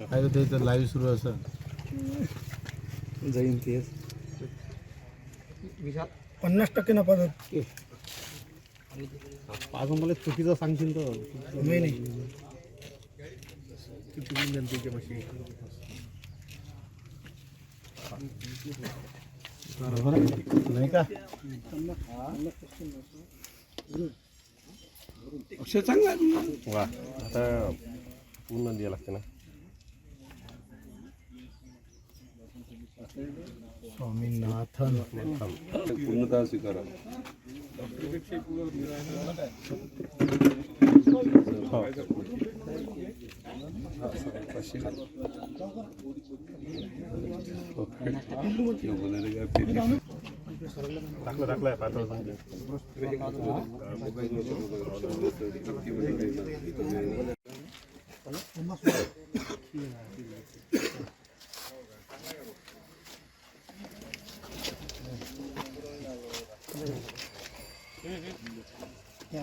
काय तर ते तर लाईव्ह सुरू असं जाईन तेच पन्नास टक्के नफा जातो पाच मला चुकीचं सांगशील तर. नाही नाही. जनतेच्या पाशी बरोबर. नाही का? अक्षय चांगला. वा आता पूर्ण द्यावं लागते ना. స్వామినాథన్ పుణ్యతా స్వీకారం రాకలే రాకలే పాత్ర సంఖ్య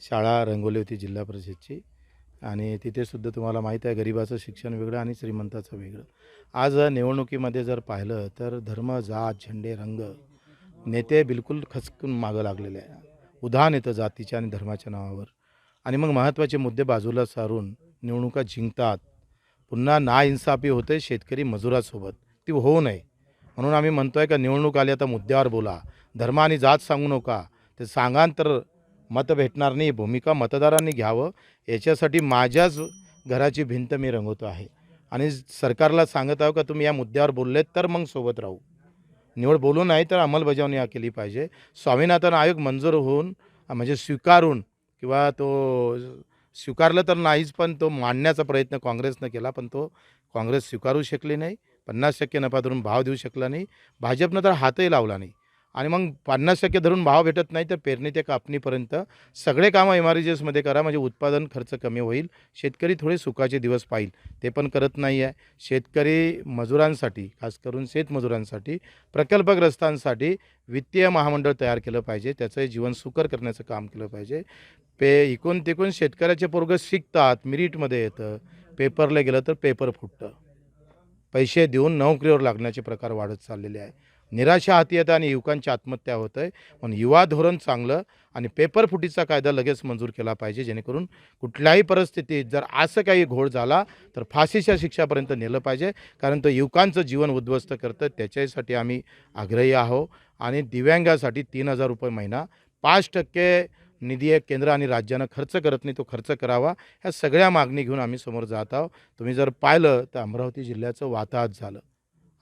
शाळा रंगवली होती जिल्हा परिषदची. आणि तिथेसुद्धा तुम्हाला माहीत आहे गरिबाचं शिक्षण वेगळं आणि श्रीमंताचं वेगळं. आज निवडणुकीमध्ये जर पाहिलं तर धर्म जात झेंडे रंग नेते बिलकुल खचकून मागं लागलेले आहे. उदाहरण येतं जातीच्या आणि धर्माच्या नावावर. आणि मग महत्त्वाचे मुद्दे बाजूला सारून निवडणुका जिंकतात. पुन्हा नाइन्साफी होते शेतकरी मजुरासोबत. ती होऊ नये. म्हणून आम्ही म्हणतो आहे का निवडणूक आली आता मुद्द्यावर बोला. धर्म आणि जात सांगू नका. ते सांगान तर मत भेटणार नाही. भूमिका मतदारांनी घ्यावं. याच्यासाठी माझ्याच घराची भिंत मी रंगवतो आहे. आणि सरकारला सांगत आहो का तुम्ही या मुद्द्यावर बोललेत तर मग सोबत राहू. निवड बोलू नाही तर अंमलबजावणी केली पाहिजे. स्वामीनाथन आयोग मंजूर होऊन म्हणजे स्वीकारून किंवा तो स्वीकारलं तर नाहीच पण तो मांडण्याचा प्रयत्न काँग्रेसनं केला पण तो काँग्रेस स्वीकारू शकली नाही. पन्नास टक्के नफा धरून भाव देऊ शकला नाही. भाजपनं तर हातही लावला नाही. आणि मग पन्नास टक्के धरून भाव भेटत नाही तर पेरणी ते कापणीपर्यंत. सगळे कामं एम आरमध्ये करा म्हणजे उत्पादन खर्च कमी होईल. शेतकरी थोडे सुखाचे दिवस पाहिल. ते पण करत नाही आहे शेतकरी मजुरांसाठी खास करून शेतमजुरांसाठी प्रकल्पग्रस्तांसाठी वित्तीय महामंडळ तयार केलं पाहिजे. त्याचं जीवन सुकर करण्याचं काम केलं पाहिजे. पे इकून तिकून शेतकऱ्याचे पोरग शिकतात मिरिटमध्ये येतं. पेपरला गेलं तर पेपर फुटतं. पैसे देऊन नोकरीवर लागण्याचे प्रकार वाढत चाललेले आहे. निराशा हाती येते आणि युवकांची आत्महत्या होत आहे पण युवा धोरण चांगलं आणि पेपर फुटीचा कायदा लगेच मंजूर केला पाहिजे जेणेकरून कुठल्याही परिस्थितीत जर असं काही घोळ झाला तर फाशीच्या शिक्षापर्यंत नेलं पाहिजे. कारण तो युवकांचं जीवन उद्ध्वस्त करतं त्याच्यासाठी आम्ही आग्रही आहो आणि दिव्यांगासाठी तीन हजार रुपये महिना पाच टक्के निधी एक केंद्र आणि राज्यानं खर्च करत नाही तो खर्च करावा. ह्या सगळ्या मागणी घेऊन आम्ही समोर जात आहोत. तुम्ही जर पाहिलं तर अमरावती जिल्ह्याचं वाताहत झालं.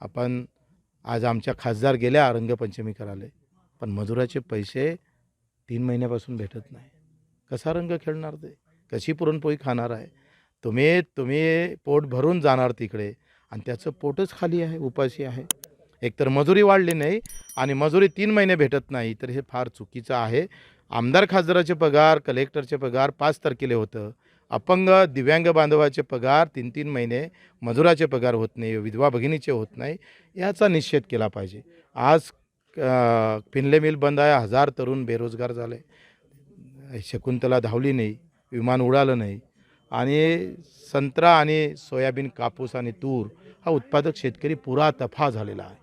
आपण आज आमच्या खासदार गेल्या रंगपंचमी करायला. पण मजुराचे पैसे तीन महिन्यापासून भेटत नाही. कसा रंग खेळणार ते? कशी पुरणपोळी खाणार आहे? तुम्ही तुम्ही पोट भरून जाणार तिकडे आणि त्याचं पोटच खाली आहे उपाशी आहे. एकतर मजुरी वाढली नाही आणि मजुरी तीन महिने भेटत नाही तर हे फार चुकीचं आहे. आमदार खासदाराचे पगार कलेक्टरचे पगार पाच तारखेला होतं. अपंग दिव्यांग बांधवाचे पगार तीन तीन महिने मजुराचे पगार होत नाही विधवा भगिनीचे होत नाही याचा निषेध केला पाहिजे. आज पिनले मिल बंद आहे हजार तरुण बेरोजगार झाले. शकुंतला धावली नाही विमान उडालं नाही. आणि संत्रा आणि सोयाबीन कापूस आणि तूर हा उत्पादक शेतकरी पुरा तफा झालेला आहे.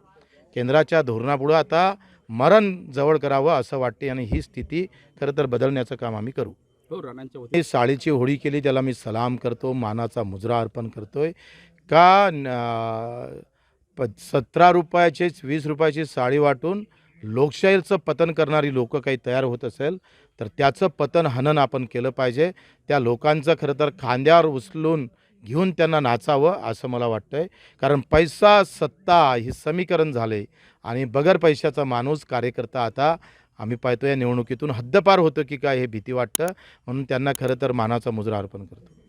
केंद्राच्या धोरणापुढं आता मरण जवळ करावं असं वाटते आणि ही स्थिती खरं तर बदलण्याचं काम आम्ही करू. हो राणांच्या साडीची होळी केली त्याला मी सलाम करतो मानाचा मुजरा अर्पण करतोय. का प सतरा रुपयाचीच वीस रुपयाची साडी वाटून लोकशाहीचं पतन करणारी लोकं काही तयार होत असेल तर त्याचं पतन हनन आपण केलं पाहिजे. त्या लोकांचं खरं तर खांद्यावर उचलून घेऊन त्यांना नाचावं असं मला वाटतं आहे कारण पैसा सत्ता हे समीकरण झाले आणि बगर पैशाचा माणूस कार्यकर्ता आता आम्ही पाहतो या निवडणुकीतून हद्दपार होतं की काय हे भीती वाटतं. म्हणून त्यांना खरं तर मानाचा मुजरा अर्पण करतो.